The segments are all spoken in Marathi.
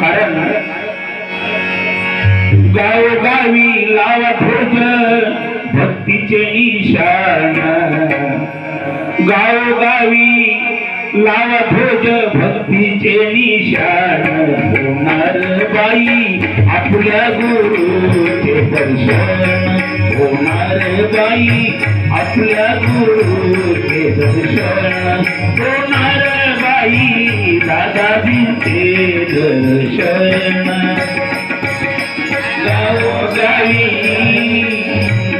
कारण गावोगावी लावा ध्वज भक्तीचे गावोगावी लावा ध्वज भक्तीचे निशाण होणार बाई आपल्या गुरुचे दर्शन. होणार बाई आपल्या गुरुचे दर्शन. होणार आई दादा दादाजींचे दर्शन. जाओ गाई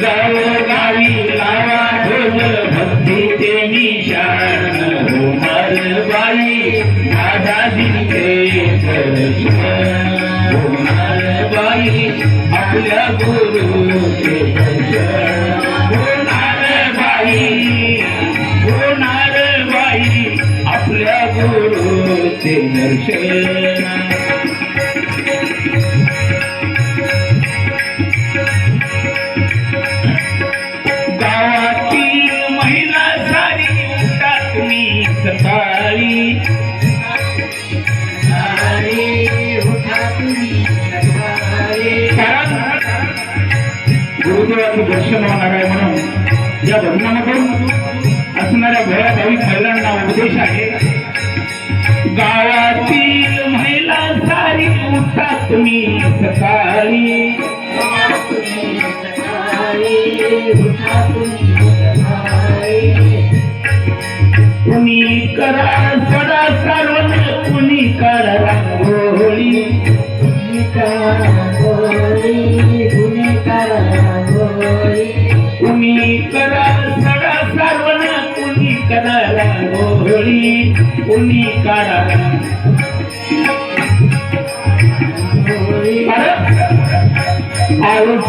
जाओ गाई लावा ध्वज भक्तीचे निशाण. होणार बाई गुरुचे दर्शन गुरुदेवाचं दर्शन होणार आहे म्हणून या भजनामधून असणाऱ्या भया भाविक महिलांना उपदेश आहे. तुम्ही सकाळी कुणी करा सडा सारवण कुणी करा रांगोळी. कुणी करा सडा कुणी करा रांगोळी. कुणी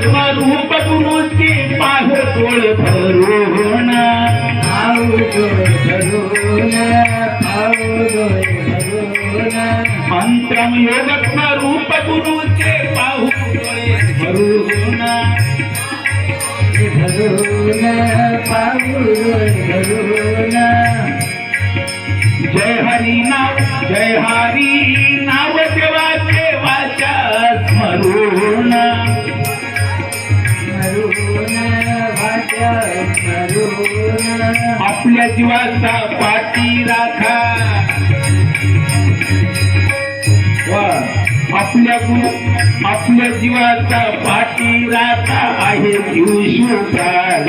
अंतरम योगत्व रूप गुरुचे पाह डोळे भरून अंतरम योगत्व रूप गुरुचे पाहू डोळे भरून. जय हरी नाव जय हरी. आपल्या जीवाचा पाठी राखा. आपल्या गुरु आपल्या जीवाचा पाठी राखा आहे जीव शुभार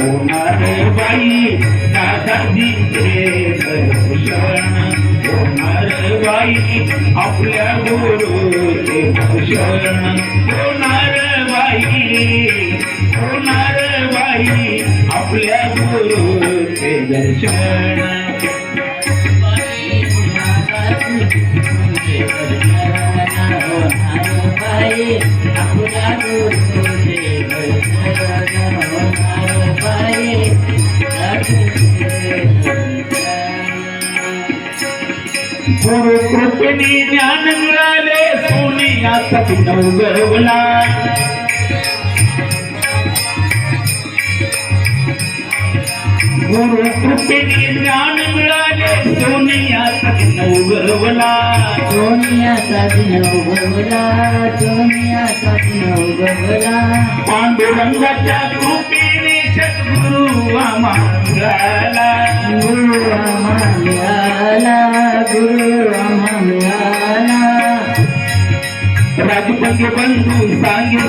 होणार बाई. दादाजी होणार बाई. आपल्या गुरुचे दर्शन होणार बाई. होणार बाई. आपल्या गुरु गुरु कृपेने ज्ञान मिळाले सोनियाचा नवगवला गुरु कृपेने ज्ञान मिळाले. सोनियाचा नवगवला सोनियाचा दिन उगवला सोनियाचा दिन उगवला पांडुरंगाच्या कृपेने सद्गुरु आम्हाला गुरु आम्हा मिळाला गुरु आम्हा मिळाला. राजपंच बंधू सांगे